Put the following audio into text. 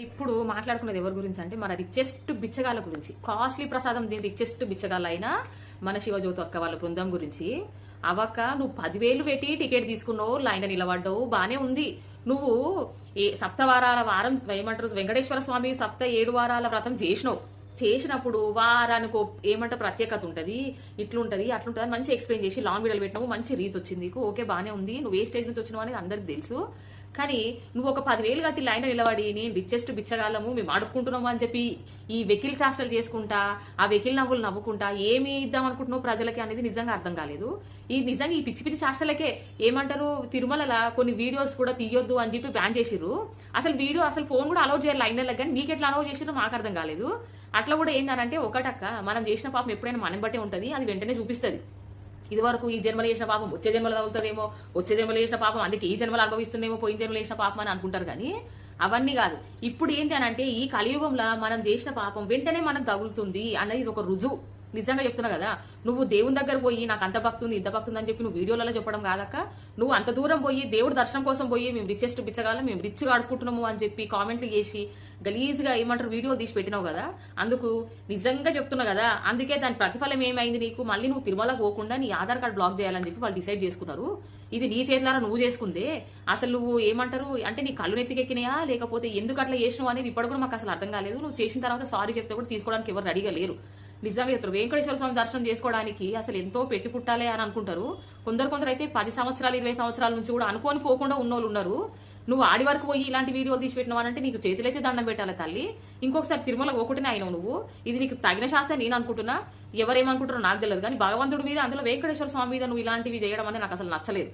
ఇప్పుడు మాట్లాడుకున్నది ఎవరి గురించి అంటే మన రిచెస్ట్ బిచ్చగాళ్ళ గురించి. కాస్ట్లీ ప్రసాదం దీని రిచెస్ట్ బిచ్చగాళ్ళ అయినా మన శివజ్యోతి అక్క వాళ్ళ బృందం గురించి. అవక్క నువ్వు పదివేలు పెట్టి టికెట్ తీసుకున్నావు లైన్ నిలబడ్డావు బానే ఉంది. నువ్వు ఏ సప్తవారాల వారం ఏమంటారు వెంకటేశ్వర స్వామి సప్త ఏడు వారాల వ్రతం చేసినావు. చేసినప్పుడు వారానికి ఏమంటే ప్రత్యేకత ఉంటుంది ఇట్లుంటది అట్లుంటది అని మంచి ఎక్స్ప్లెయిన్ చేసి లాంగ్ వీడియోలు పెట్టినావు మంచి రీత్ వచ్చింది నీకు ఓకే బానే ఉంది నువ్వు ఏ స్టేజ్ నుంచి వచ్చినావు అనేది అందరికి తెలుసు. కానీ నువ్వు ఒక పదివేలు కట్టి లైన్ నిలబడి నేను రిచెస్ట్ బిచ్చగాళ్ళము మేము అడుక్కుంటున్నాము అని చెప్పి ఈ వెకిల్ చాష్టలు చేసుకుంటా ఆ వెకిల్ నవ్వులు నవ్వుకుంటా ఏమి ఇద్దాం అనుకుంటున్నావు ప్రజలకి అనేది నిజంగా అర్థం కాలేదు. ఈ నిజంగా ఈ పిచ్చి పిచ్చి చాష్టలకే ఏమంటారు తిరుమలలా కొన్ని వీడియోస్ కూడా తీయొద్దు అని చెప్పి బ్యాన్ చేసిర్రు. అసలు వీడియో అసలు ఫోన్ కూడా అలౌ చేయాలి లైన్ కానీ మీకు ఎట్లా అలౌ చేసిరో మాకు అర్థం కాలేదు. అట్లా కూడా ఏంటంటే ఒకటక్క మనం చేసిన పాపం ఎప్పుడైనా మనం బట్టే ఉంటుంది అది వెంటనే చూపిస్తుంది. ఇది వరకు ఈ జన్మలో చేసిన పాపం వచ్చే జన్మలో తగులుతుందేమో వచ్చే జన్మలో చేసిన పాపం అందుకే ఈ జన్మలో అనుభవిస్తుందేమో పోయిన జన్మలో చేసిన పాపం అని అనుకుంటారు కానీ అవన్నీ కాదు. ఇప్పుడు ఏంటి అని అంటే ఈ కలియుగంలో మనం చేసిన పాపం వెంటనే మనకు తగులుతుంది అనేది ఒక రుజువు. నిజంగా చెప్తున్నా కదా నువ్వు దేవుని దగ్గర పోయి నాకు అంత భక్తి ఉంది ఇంత భక్తి ఉంది అని చెప్పి నువ్వు వీడియోలలో చెప్పడం కాదక్క. నువ్వు అంత దూరం పోయి దేవుడు దర్శనం కోసం పోయి మేము రిచెస్ట్ బిచ్చగాలం మేము రిచ్గా ఆడుకుంటున్నాము అని చెప్పి కామెంట్లు చేసి గలీజ్గా ఏమంటారు వీడియో తీసి పెట్టినావు కదా. అందుకు నిజంగా చెప్తున్నా కదా అందుకే దాని ప్రతిఫలం ఏమైంది నీకు? మళ్ళీ నువ్వు తిరుమల పోకుండా నీ ఆధార్ కార్డ్ బ్లాక్ చేయాలని చెప్పి వాళ్ళు డిసైడ్ చేసుకున్నారు. ఇది నీ చేతులారా నువ్వు చేసుకుందే? అసలు నువ్వు ఏమంటారు? అంటే నీ కళ్ళు నెత్తికెక్కినాయా? లేకపోతే ఎందుకు అట్లా చేసినావు అనేది ఇప్పటి కూడా మాకు అసలు అర్థం కాలేదు. నువ్వు చేసిన తర్వాత సారీ చెప్తే కూడా తీసుకోవడానికి ఎవరు రెడీగా లేరు. నిజంగా చెప్తారు. వెంకటేశ్వర స్వామి దర్శనం చేసుకోవడానికి అసలు ఎంతో పెట్టి పుట్టాలి అని అనుకుంటారు. కొందరు కొందరు అయితే పది సంవత్సరాలు ఇరవై సంవత్సరాల నుంచి కూడా అనుకోని పోకుండా ఉన్నోళ్ళు ఉన్నారు. నువ్వు ఆడి వరకు పోయి ఇలాంటి వీడియోలు తీసి పెట్టినవానంటే అంటే నీకు చేతులైతే దండం పెట్టాలి తల్లి. ఇంకొకసారి తిరుమల ఒకటినే అయినావు నువ్వు. ఇది నీకు తగిన శాస్త్రం నేను అనుకుంటున్నా. ఎవరేమనుకుంటారో నాకు తెలియదు. కానీ భగవంతుడి మీద అందులో వెంకటేశ్వర స్వామి మీద నువ్వు ఇలాంటివి చేయడం అనేది నాకు అసలు నచ్చలేదు.